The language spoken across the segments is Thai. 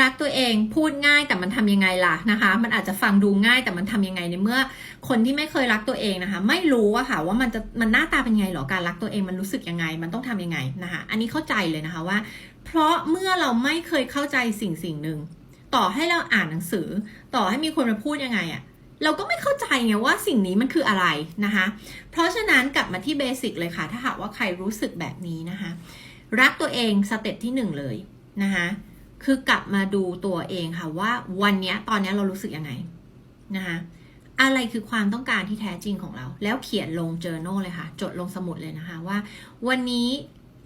รักตัวเองพูดง่ายแต่มันทำยังไงล่ะนะคะ มันอาจจะฟังดูง่ายแต่มันทำยังไงในเมื่อ คนที่ไม่เคยรักตัวเองนะคะ ไม่รู้อะค่ะว่ามันจะมันหน้าตาเป็นยังไงหรอการรักตัวเองมันรู้สึกยังไง มันต้องทำยังไงนะคะ อันนี้เข้าใจเลยนะคะว่า เพราะเมื่อเราไม่เคยเข้าใจสิ่งสิ่งหนึ่งต่อให้เราอ่านหนังสือ ต่อให้มีคนมาพูดยังไงอะเราก็ไม่เข้าใจไงว่าสิ่งนี้มันคืออะไรนะคะ เพราะฉะนั้นกลับมาที่เบสิกเลยค่ะ ถ้าหากว่าใครรู้สึกแบบนี้นะคะ รักตัวเองสเต็ปที่หนึ่งเลยนะคะ คือกลับมาดูตัวเองค่ะว่าวันนี้ตอนนี้เรารู้สึกยังไงนะคะอะไรคือความต้องการที่แท้จริงของเรา แล้วเขียนลง journal เลยค่ะ จดลงสมุดเลยนะคะว่า วันนี้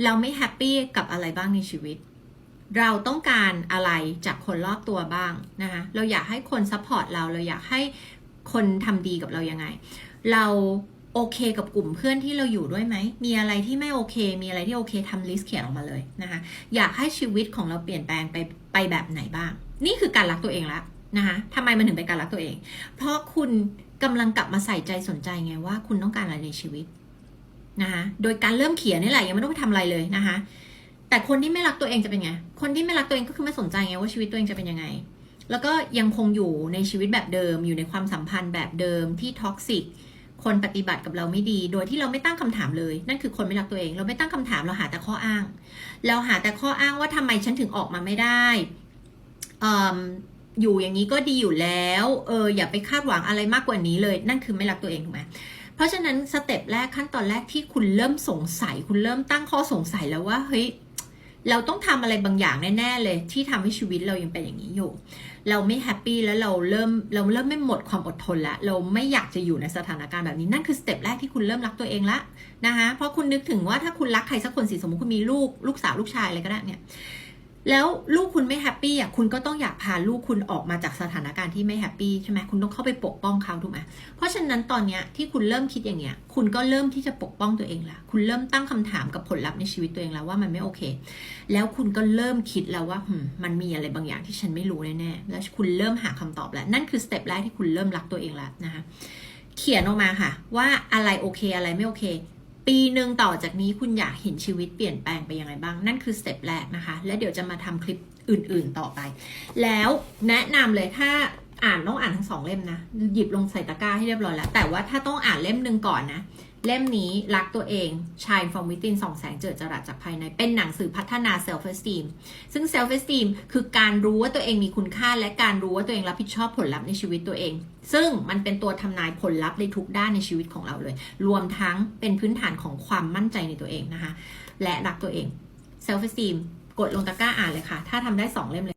เราไม่แฮปปี้กับอะไรบ้างในชีวิต เราต้องการอะไรจากคนรอบตัวบ้างนะคะเราอยากให้คนซัพพอร์ตเราเราอยากให้คนทำดีกับเรายังไง เรา โอเคกับกลุ่มเพื่อนที่เราอยู่ด้วยไหม มีอะไรที่ไม่โอเค มีอะไรที่โอเคทำลิสต์เขียนออกมาเลยนะคะ อยากให้ชีวิตของเราเปลี่ยนแปลงไปไปแบบไหนบ้าง นี่คือการรักตัวเองละนะคะทำไมมันถึงเป็นการรักตัวเอง เพราะคุณกำลังกลับมาใส่ใจสนใจไงว่าคุณต้องการอะไรในชีวิตนะคะ โดยการเริ่มเขียนนี่แหละยังไม่ต้องไปทำอะไรเลยนะคะ แต่คนที่ไม่รักตัวเองจะเป็นไง คนที่ไม่รักตัวเองก็คือไม่สนใจไงว่าชีวิตตัวเองจะเป็นยังไง แล้วก็ยังคงอยู่ในชีวิตแบบเดิม อยู่ในความสัมพันธ์แบบเดิมที่ท็อกซิก คนปฏิบัติกับเราไม่ดี โดยที่เราไม่ตั้งคำถามเลย นั่นคือคนไม่รักตัวเอง เราไม่ตั้งคำถามเราหาแต่ข้ออ้าง เราหาแต่ข้ออ้างว่าทำไมฉันถึงออกมาไม่ได้ออยู่อย่างนี้ก็ดีอยู่แล้ว เอออย่าไปคาดหวังอะไรมากกว่านี้เลย นั่นคือไม่รักตัวเองถูกไหมเพราะฉะนั้นสเต็ปแรกขั้นตอนแรกที่คุณเริ่มสงสัย คุณเริ่มตั้งข้อสงสัยแล้วว่าเฮ้ย เราต้องทำอะไรบางอย่างแน่ ๆ เลย ที่ทำให้ชีวิตเรายังเป็นอย่างนี้อยู่ เราไม่แฮปปี้แล้วเราเริ่มเราเริ่มไม่หมดความอดทนละเราไม่อยากจะอยู่ในสถานการณ์แบบนี้นั่นคือสเต็ปแรกที่คุณเริ่มรักตัวเองละนะคะเพราะคุณนึกถึงว่าถ้าคุณรักใครสักคนสิสมมติคุณมีลูกลูกสาวลูกชายอะไรก็ได้เนี่ย แล้วลูกคุณไม่แฮปปี้อะคุณก็ต้องอยากพาลูกคุณออกมาจากสถานการณ์ที่ไม่แฮปปี้ใช่ไหมคุณต้องเข้าไปปกป้องเขาถูกไหมเพราะฉะนั้นตอนเนี้ยที่คุณเริ่มคิดอย่างเงี้ย คุณก็เริ่มที่จะปกป้องตัวเองละคุณเริ่มตั้งคำถามกับผลลัพธ์ในชีวิตตัวเองแล้วว่ามันไม่โอเค แล้วคุณก็เริ่มคิดแล้วว่ามันมีอะไรบางอย่างที่ฉันไม่รู้แน่ๆแล้วคุณเริ่มหาคำตอบแล้วนั่นคือสเต็ปแรกที่คุณเริ่มรักตัวเองแล้วนะคะเขียนออกมาค่ะ ว่าอะไรโอเคอะไรไม่โอเค ปีหนึ่งต่อจากนี้คุณอยากเห็นชีวิตเปลี่ยนแปลงไปยังไงบ้าง นั่นคือสเต็ปแรกนะคะ และเดี๋ยวจะมาทำคลิปอื่นๆต่อไป แล้วแนะนำเลยถ้าอ่านต้องอ่านทั้งสองเล่มนะ หยิบลงใส่ตะกร้าให้เรียบร้อยแล้ว แต่ว่าถ้าต้องอ่านเล่มหนึ่งก่อนนะ เล่มนี้รักตัวเอง Shine from within สองแสงเจิดจรัสจากภายใน เป็นหนังสือพัฒนา self esteem ซึ่ง self esteem คือการรู้ว่าตัวเองมีคุณค่า และการรู้ว่าตัวเองรับผิดชอบผลลัพธ์ในชีวิตตัวเอง ซึ่งมันเป็นตัวทำนายผลลัพธ์ในทุกด้านในชีวิตของเราเลย รวมทั้งเป็นพื้นฐานของความมั่นใจในตัวเองนะคะ และรักตัวเอง self esteem กดลงตะกร้าอ่านเลยค่ะ ถ้าทำได้สองเล่มเลย